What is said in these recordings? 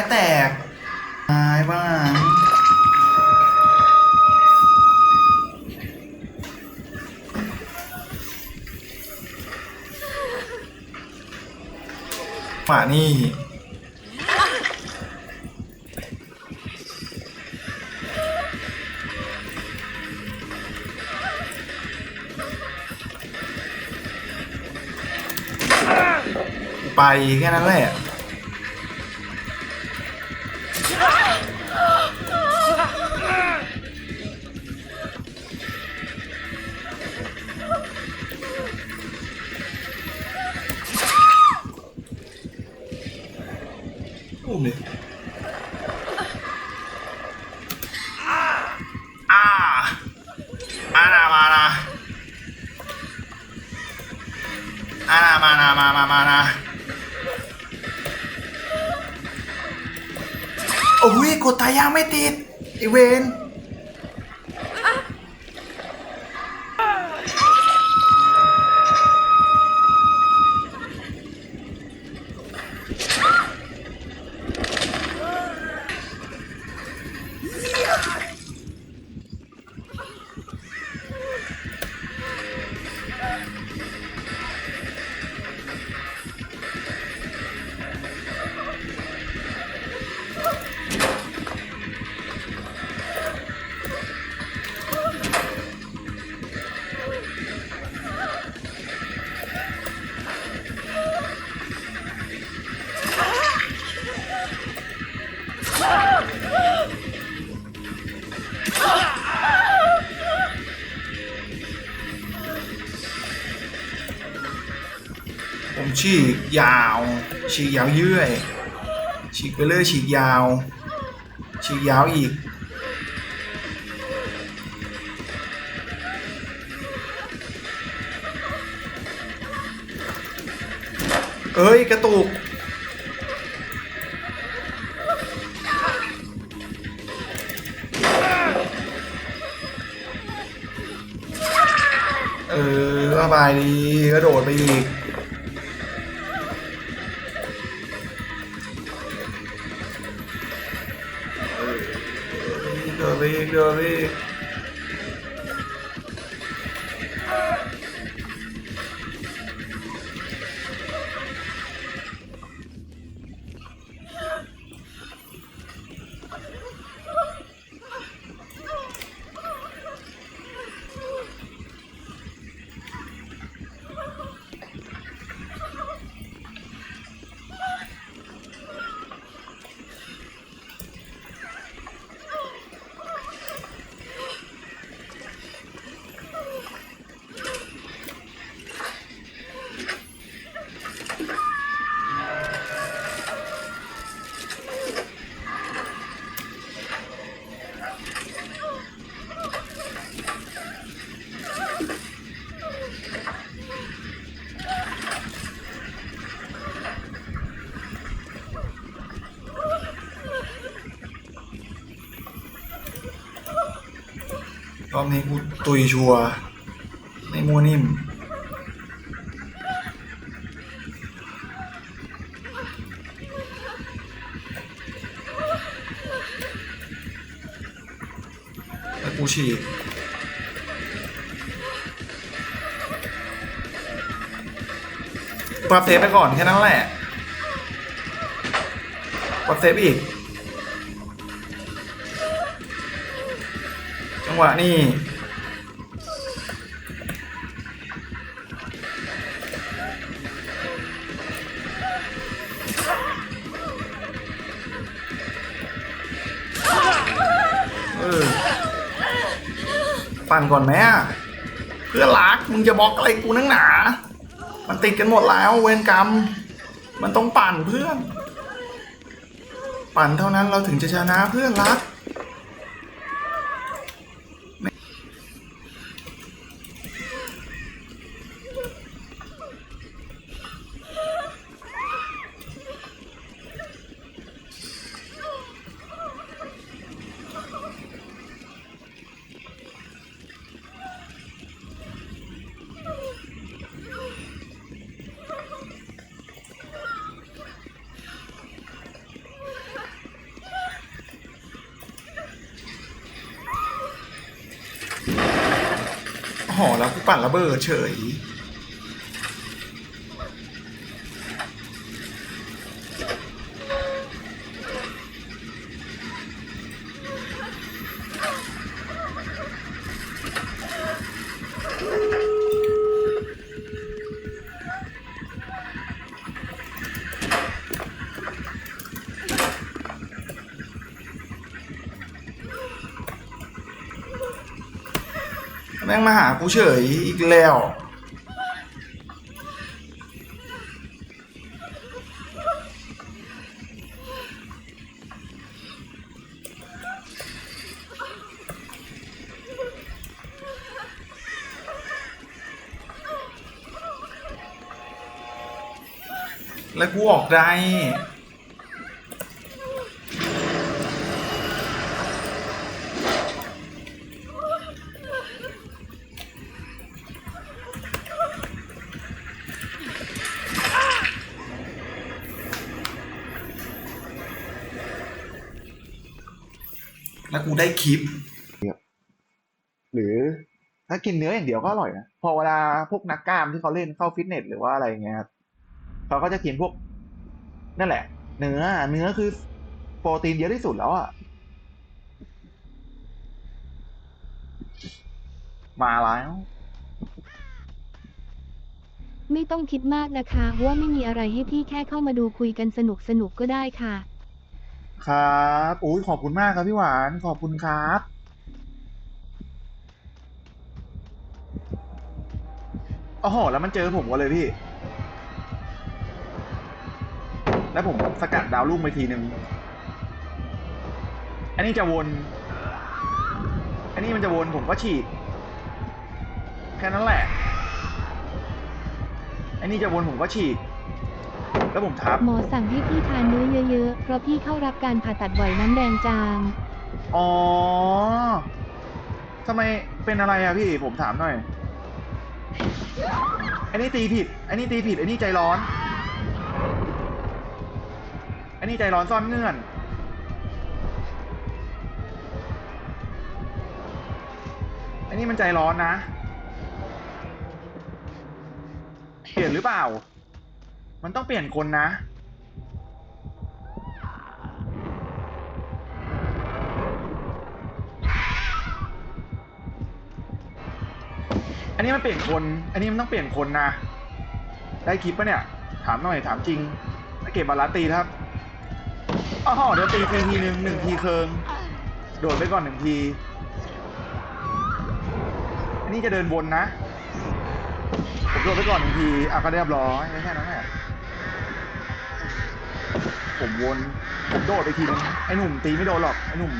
ไม้แตกไม้บ้างมานี่ไปแค่นั้นแหละ อุ้มดิอ่าอานามานาอานามานามามามานาโอ้ยกดตายยังไม่ติดไอเวน ฉีกยาว ฉีกยาวเยื่อย ฉีกไปเรื่อยฉีกยาว ฉีกยาวอีก เอ้ย กระตุกเออสบายดีกระโดดไปอีก รอบนี้กูตุยชัวไม่มัวนิ่ม แล้วกูฉีกปรับเซฟไปก่อนแค่นั้นแหละปรับเซฟอีก หวะนี้เออปั่นก่อนไหมอะเพื่อรักมึงจะบล็อกอะไรกูนักหนา มันติดกันหมดแล้วเวรกรรม มันต้องปั่นเพื่อน ปั่นเท่านั้นเราถึงจะชนะเพื่อนรัก หอแล้วกูปั่นระเบิดเฉย ม่งมาหากูเฉยอีกแล้ว แล้วกูออกได้ แล้วกูได้คลิป หรือถ้ากินเนื้ออย่างเดียวก็อร่อยนะพอเวลาพวกนักกล้ามที่เขาเล่นเข้าฟิตเนสหรือว่าอะไรอย่างเงี้ยครับเขาก็จะกินพวก นั่นแหละ เนื้อ เนื้อคือโปรตีนเยอะที่สุดแล้วอะมาแล้ว ไม่ต้องคิดมากนะคะว่าไม่มีอะไรให้พี่แค่เข้ามาดูคุยกันสนุกสนุกๆก็ได้ค่ะ ครับอุ้ยขอบคุณมากครับพี่หวาน ขอบคุณครับ โอ้โห แล้วมันเจอผมก็เลยพี่ แล้วผมสกัดดาวรุ่งไปทีหนึ่ง อันนี้จะวน อันนี้มันจะวนผมก็ฉีดแค่นั้นแหละ อันนี้จะวนผมก็ฉีด แล้วผมทับ หมอสั่งให้พี่ทานเนื้อเยอะๆ เพราะพี่เข้ารับการผ่าตัดบ่อยน้ำแดงจาง อ๋อทำไมเป็นอะไรอะพี่ผมถามหน่อย อันนี้ตีผิด อันนี้ตีผิด อันนี้ใจร้อน อันนี้ใจร้อนซ่อนเงื่อน อันนี้มันใจร้อนนะ เปลี่ยนหรือเปล่า มันต้องเปลี่ยนคนนะ อันนี้มันเปลี่ยนคน อันนี้มันต้องเปลี่ยนคนนะ ได้คลิปปะเนี่ย ถามหน่อยถามจริงถ้าเก็บบาลานซ์ตีครับอ๋อเดี๋ยวตีทีทีหนึ่งหนึ่งทีเคิง โดดไปก่อนหนึ่งทีอันนี้จะเดินวนนะ ผมโดดไปก่อนหนึ่งทีอะก็เรียบร้อยแค่นั้นแหละ ผมวน ผมโดดไปทีนึงไอ้หนุ่มตีไม่โดนหรอก ไอ้หนุ่ม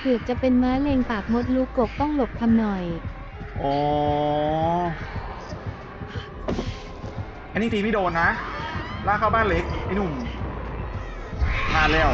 เกือบจะเป็นม้าเลงปากมดลูกกบต้องหลบคำหน่อย อ๋อ อันนี้ตีไม่โดนนะ ลากเข้าบ้านเล็ก ไอ้หนุ่มผ่านแล้ว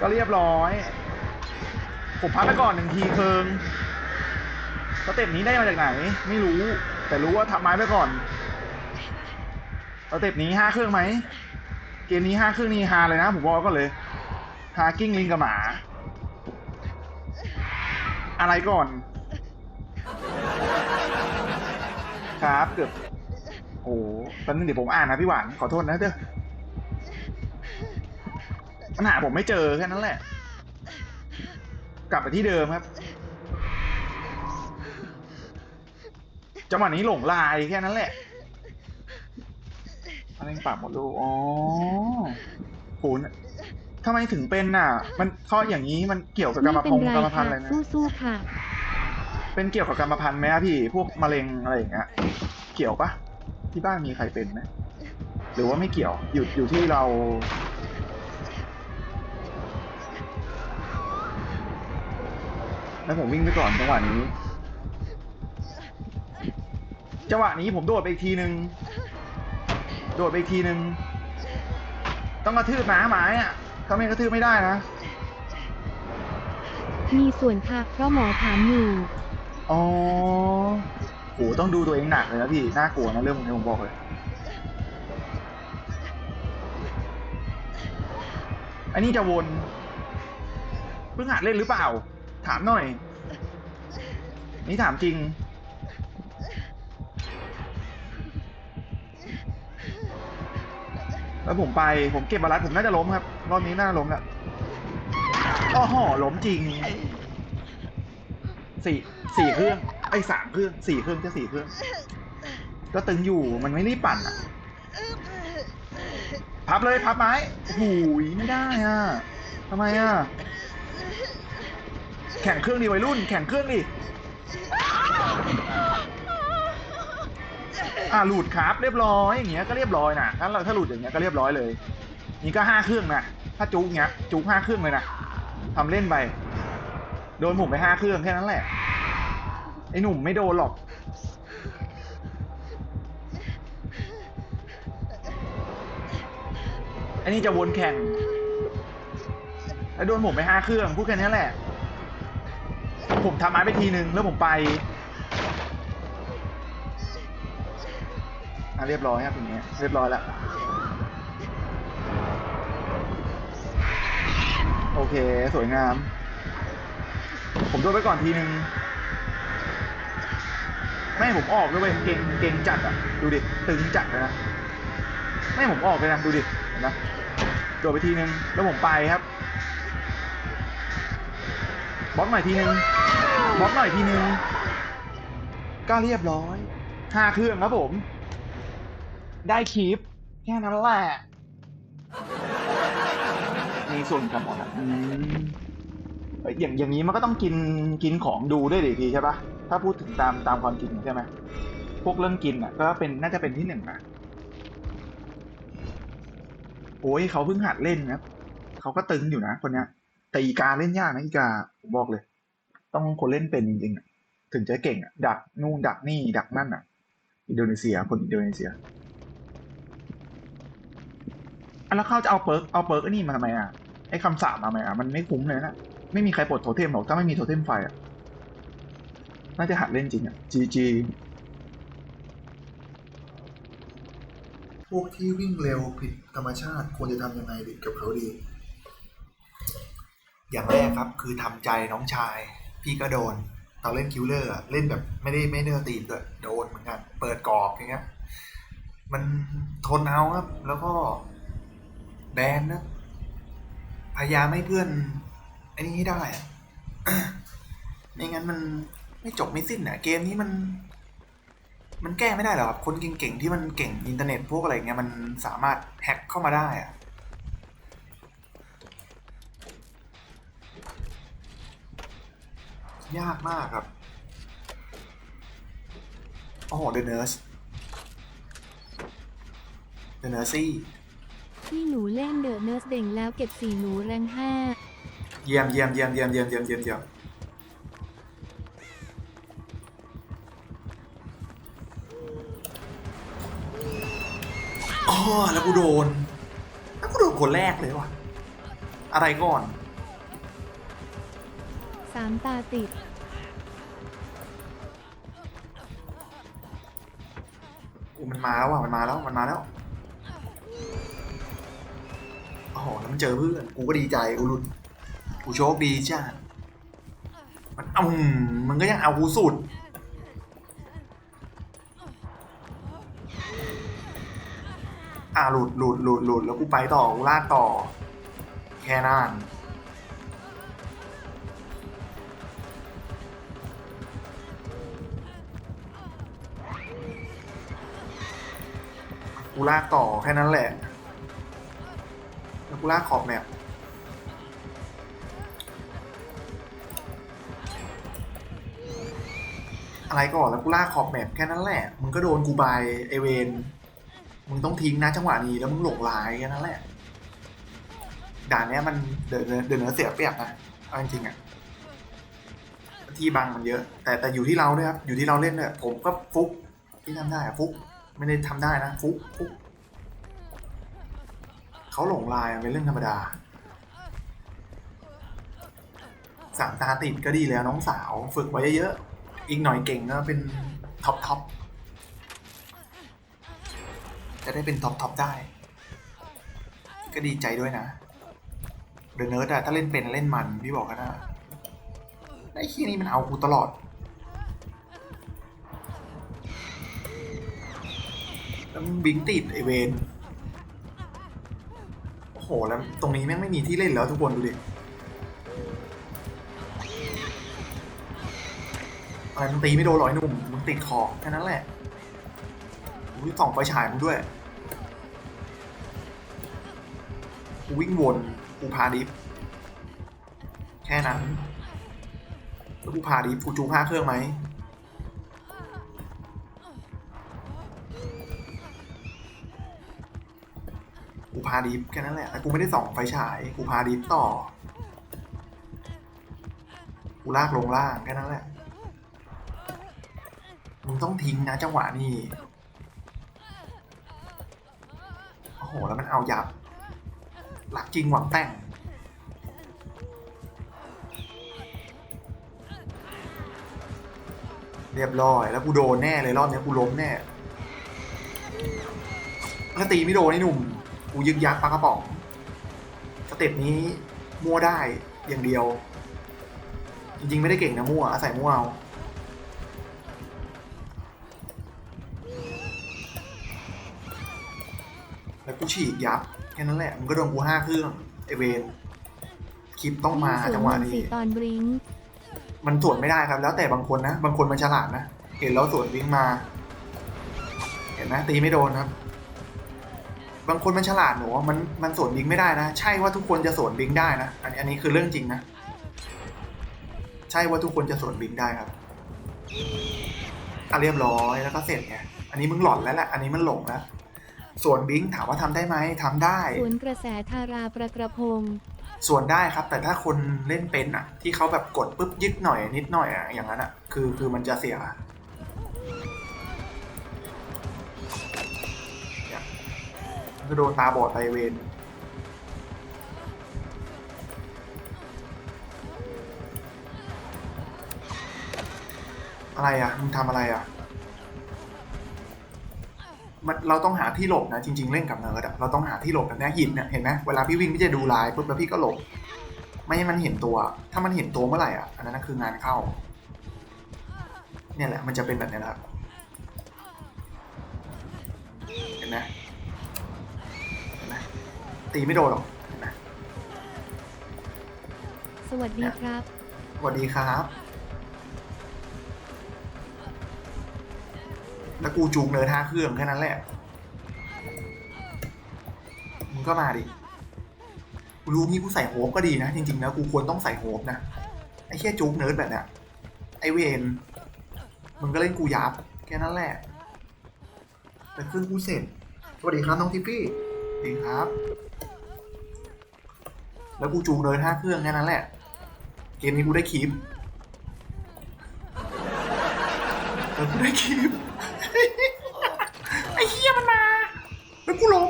ก็เรียบร้อย ผมพักไปก่อนหนึ่งทีเคิงสเต็ปนี้ได้มาจากไหน ไม่รู้ แต่รู้ว่าทำไม้ไปก่อน สเต็ปนี้ห้าเครื่องไหม เกมนี้ห้าเครื่องนี่ฮาเลยนะ ผมบอกก็เลยฮากิ้งลิงกับหมา อะไรก่อน ครับเกือบโอ้ตอนนึงเดี๋ยวผมอ่านนะพี่หวาน ขอโทษนะเด้อปัญหาผมไม่เจอแค่นั้นแหละ กลับไปที่เดิมครับ จังหวะนี้หลงลายแค่นั้นแหละ อะไรปากหมดลูกอ๋อโหนทำไมถึงเป็นน่ะ มันข้ออย่างนี้มันเกี่ยวกับกรไม่รมเป็นพงไรกรรมพันค่ะธุ์อะไรนะสู้ๆค่ะ เป็นเกี่ยวกับกรรมพันธุ์ไหมอะพี่ พวกมะเร็งอะไรอย่างเงี้ย เกี่ยวปะที่บ้านมีใครเป็นไหมหรือว่าไม่เกี่ยว อยู่อยู่ที่เราแล้วผมวิ่งไปก่อนจังหวะนี้ จังหวะนี้ผมโดดไปอีกทีนึง โดดไปอีกทีนึง ต้องกระทืบหมาไม้อะถ้าไม่กระทืบไม่ได้นะ มีส่วนค่ะเพราะหมอถามอยู่อ๋อโหต้องดูตัวเองหนักเลยนะพี่ น่ากลัวนะเรื่องพวกนี้ผมบอกเลย อันนี้จะวน เพิ่งหัดเล่นหรือเปล่า ถามหน่อย นี่ถามจริง แล้วผมไปผมเก็บบาลัสผมน่าจะล้มครับรอบนี้น่าล้มแล้วอ้อห่อล้มจริงสี่สี่เครื่องไอ้สามเครื่องสี่เครื่องจะสี่เครื่อง ก็ตึงอยู่มันไม่รีบปั่นอะพับเลยพับไม้โอ้โหไม่ได้อะทำไมอะแข่งเครื่องดีวัยรุ่น แข่งเครื่องดิ อ่าหลุดครับเรียบร้อยอย่างเงี้ยก็เรียบร้อยนะถ้าเราถ้าหลุดอย่างเงี้ยก็เรียบร้อยเลย นี่ก็ห้าเครื่องนะถ้าจุกเงี้ยจุกห้าเครื่องเลยนะทำเล่นไปโดนผมไปห้าเครื่องแค่นั้นแหละไอ้หนุ่มไม่โดนหรอกอันนี้จะวนแข่งแล้วโดนผมไปห้าเครื่องพูดแค่นี้แหละ ผมทำไม้ไปทีนึงแล้วผมไป อะเรียบร้อยครับอย่างเงี้ยเรียบร้อยแล้วโอเค สวยงาม ผมโดนไปก่อนทีนึงไม่ผมออกด้วยเวยเก่งเก่งจัดอะ ดูดิ ตึงจัดเลยนะ ไม่ผมออกเลยนะ ดูดินไหมโดดไปทีนึง แล้วผมไปครับ บล็อกหน่อยทีนึง บล็อกหน่อยทีนึง ก็เรียบร้อยห้าเครื่องครับผม ได้คลิปแค่นั้นแหละ มีส่วนกับหมดอะอืมเอ้ยอย่างอย่างนี้มันก็ต้องกินกินของดูด้วยดิพี่ใช่ปะถ้าพูดถึงตามตามความจริงใช่ไหมพวกเรื่องกินอะ ก็เป็นน่าจะเป็นที่หนึ่งนะโอ้ยเขาเพิ่งหัดเล่นนะเขาก็ตึงอยู่นะคนเนี้ย แต่อีกาเล่นยากนะอีกาผมบอกเลย ต้องคนเล่นเป็นจริงๆอะถึงจะเก่งอะดักนู่นดักนี่ดักนั่นอะ อินโดนีเซียคนอินโดนีเซียอะ แล้วเขาจะเอาเปิร์กเอาเปิร์กไอ้นี่มาทำไมอะไอ้คำสาปมาทำไมอะมันไม่คุ้มเลยนะไม่มีใครปลดโทเทมหรอกถ้าไม่มีโทเทมไฟอะน่าจะหัดเล่นจริงอะจีจีพวกที่วิ่งเร็วผิดธรรมชาติควรจะทำยังไงดีกับเขาดี อย่างแรกครับคือทำใจน้องชาย พี่ก็โดนตอนเล่นคิวเลอร์อะเล่นแบบไม่ได้ไม่เนื้อตีนด้วยโดนเหมือนกัน เปิดกรอบอย่างเงี้ย มันทนเอาครับ แล้วก็ แบนนะ พยายามให้เพื่อนไอ้นี่ให้ได้อะไม่งั้นมันไม่จบไม่สิ้นอะเกมนี้มัน มันแก้ไม่ได้หรอกครับคนเก่งๆที่มันเก่งอินเทอร์เน็ตพวกอะไรเงี้ยมันสามารถแฮ็กเข้ามาได้อะยากมากครับ โอ้โหเดนเนอร์สเดนเนอร์ซี่ ที่หนูเล่นเดอะเนิร์สเด่งแล้วเก็บสี่หนูแรงห้าเยี่ยมเยี่ยมเยี่ยมเยี่ยมเยี่ยมเยี่ยมเยี่ยมเยี่ยมอ๋อแล้วกูโดน แล้วกูโดนคนแรกเลยว่ะอะไรก่อนสามตาติด อูมันมาแล้วว่ะมันมาแล้ว มันมาแล้ว เจอเพื่อน กูก็ดีใจกูหลุดกูโชคดีจ้ามันเอามันก็ยังเอากูสุดอ่าหลุดหลุดหลุดหลุดแล้วกูไปต่อกูลากต่อ แค่นั้นกูลากต่อแค่นั้นแหละ กูลากขอบแมปอะไรก่อนแล้วกูลากขอบแมปแค่นั้นแหละ มึงก็โดนกูบายไอเวน มึงต้องทิ้งนะจังหวะนี้แล้วมึงหลงลายแค่นั้นแหละ ด่านเนี้ยมันเดินเดินเนื้อเสียเปรียบนะเอาจริงๆอะที่บังมันเยอะ แต่แต่อยู่ที่เราด้วยครับ อยู่ที่เราเล่นด้วยผมก็ฟุกที่ทำได้ฟุก ไม่ได้ทำได้นะ ฟุกฟุก เขาหลงลายเป็นเรื่องธรรมดาสามตาติดก็ดีแล้วน้องสาวฝึกไว้เยอะๆอีกหน่อยเก่งก็เป็นท็อปท็อปจะได้เป็นท็อปท็อปได้ ก็ดีใจด้วยนะเดอะเนิร์ดอะถ้าเล่นเป็นเล่นมันพี่บอกกันนะไอ้ขี้นี่มันเอากูตลอดแล้วบิงติดไอเวน โอ้โหแล้วตรงนี้แม่งไม่มีที่เล่นแล้วทุกคนดูดิ อะไรมึงตีไม่โดนหรอยหนุ่มมึงติดขอแค่นั้นแหละมึงส่องไฟฉายมึงด้วยกูวิ่งวนกูพาดิฟ แค่นั้นแล้วกูพาดิฟกูจูงห้าเครื่องไหม พาดิฟแค่นั้นแหละแต่กูไม่ได้ส่องไฟฉาย กูพาดิฟต่อ กูลากลงล่างแค่นั้นแหละ มึงต้องทิ้งนะจังหวะนี้ โอ้โห แล้วมันเอายับ หลักจริงหวังแต่งเรียบร้อย แล้วกูโดนแน่เลยรอบนี้กูล้มแน่ถ้าตีไม่โดนไอ้หนุ่ม กูยึกยักปากกระป๋องสเต็ปนี้มั่วได้อย่างเดียว จริงๆไม่ได้เก่งนะมั่วอาศัยมั่วเอาแล้วกูฉีกยับแค่นั้นแหละมันก็โดนกูห้าเครื่องไอเวนคลิปต้องมายิ่งจังหวะสนนี้สี่ตอนบริงก์มันสวนไม่ได้ครับ แล้วแต่บางคนนะ บางคนมันฉลาดนะ เห็นแล้วสวนวิ่งมา เห็นไหมตีไม่โดนครับ บางคนมันฉลาดหนูว่ามันมันสวนบิงไม่ได้นะ ใช่ว่าทุกคนจะสวนบิงได้นะ อันนี้อันนี้คือเรื่องจริงนะ ใช่ว่าทุกคนจะสวนบิงได้ครับอะเรียบร้อยแล้วก็เสร็จไงอันนี้มึงหลอนแล้วแหละอันนี้มันหลงแล้วสวนบิงถามว่าทำได้ไหมทำได้สวนกระแสทาราประกระพงส่วนได้ครับ แต่ถ้าคนเล่นเป็นอะ ที่เขาแบบกดปุ๊บยึดหน่อยนิดหน่อยอะอย่างนั้นอะ คือคือมันจะเสียเนี่ย ก็โดนตาบอดไปเวนอะไรอะมึงทำอะไรอะมันเราต้องหาที่หลบนะจริง ๆ เล่นกับเนิร์ดอะเราต้องหาที่หลบแบบเนี้หินเนี่ยเห็นไหมเวลาพี่วิ่งพี่จะดูลายปุ๊บแล้วพี่ก็หลบ ไม่ให้มันเห็นตัว ถ้ามันเห็นตัวเมื่อไหร่อะอันนั้นคืองานเข้า เนี่ยแหละมันจะเป็นแบบนี้แหละเห็นไหม ตีไม่โดนหรอกเห็นไหมสวัสดีครับ สวัสดีครับ แล้วกูจูงเนินห้าเครื่องแค่นั้นแหละ มึงก็มาดิ กูรู้งี้กูใส่โฮปก็ดีนะ จริงๆแล้วกูควรต้องใส่โฮปนะ ไอ้แค่จูงเนิร์ดแบบเนี้ย ไอเวนมึงก็เล่นกูยับแค่นั้นแหละ แต่เครื่องกูเสร็จ สวัสดีครับน้องทิปปี้สวัสดีครับ แล้วกูจูงเนินห้าเครื่องแค่นั้นแหละ เกมนี้กูได้คลิปแล้วกูได้คลิปไอ้เหี้ยมันมาแล้วกูล้ม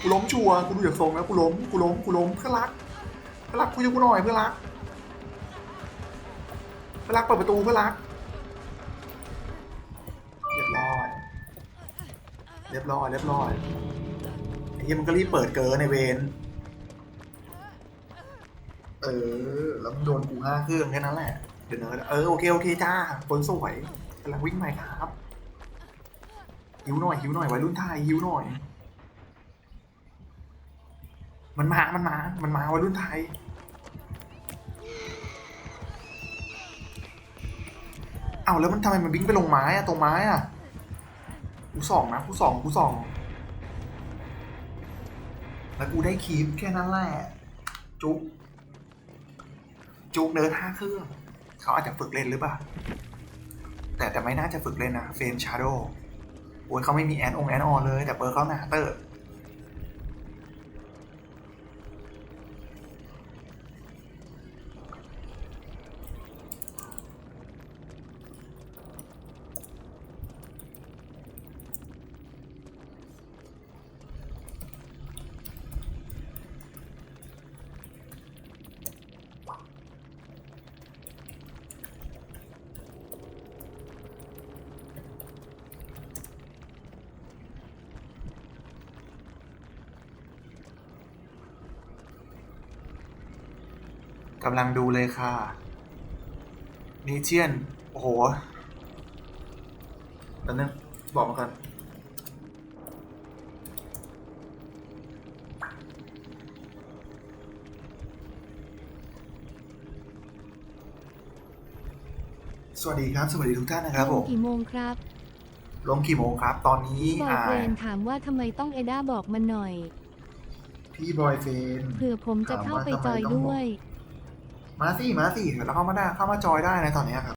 กูล้มชัวร์กูดูจากทรงแล้วกูล้มกูล้มกูล้มเพื่อรักเพื่อรักคุยกับกูหน่อยเพื่อรักเพื่อรักเปิดประตูเพื่อรักเรียบร้อยเรียบร้อยเรียบร้อยไอ้เหี้ยมันก็รีบเปิดเกินในเวน เออ แล้วมันโดนกูห้าเครื่องแค่นั้นแหละ เดี๋ยวเนิร์ดเออโอเคโอเคจ้าบนสวยกำลังวิ่งใหม่ครับ หิวหน่อยหิวหน่อยวัยรุ่นไทยหิวหน่อย มันมา มันมา มันมาวัยรุ่นไทย เอ้าแล้วมันทำไมมันวิ่งไปลงไม้อะตรงไม้อะกูสองนะกูสองกูสองแล้วกูได้คีปแค่นั้นแหละจุ๊บ จูกเนิร์ดห้าเครื่องเขาอาจจะฝึกเล่นหรือเปล่า แต่แต่ไม่น่าจะฝึกเล่นนะเฟรมชาร์โดโอ้ยเขาไม่มีแอนองแอนออเลย แต่เปิร์เขาหนาเตอร์ กำลังดูเลยค่ะเนเชียน โอ้โหตอนนึงบอกมาก่อนสวัสดีครับ สวัสดีทุกท่านนะครับผมกี่โมงครับ ลงกี่โมงครับ ตอนนี้บอยอ่าเฟรนถามว่าทำไมต้องเอด้าบอกมันหน่อย พี่บอยเฟนเผื่อผมจะเข้าไปจอยด้วย มาสิมาสิแล้วเข้ามาได้เข้ามาจอยได้นะตอนนี้ครับ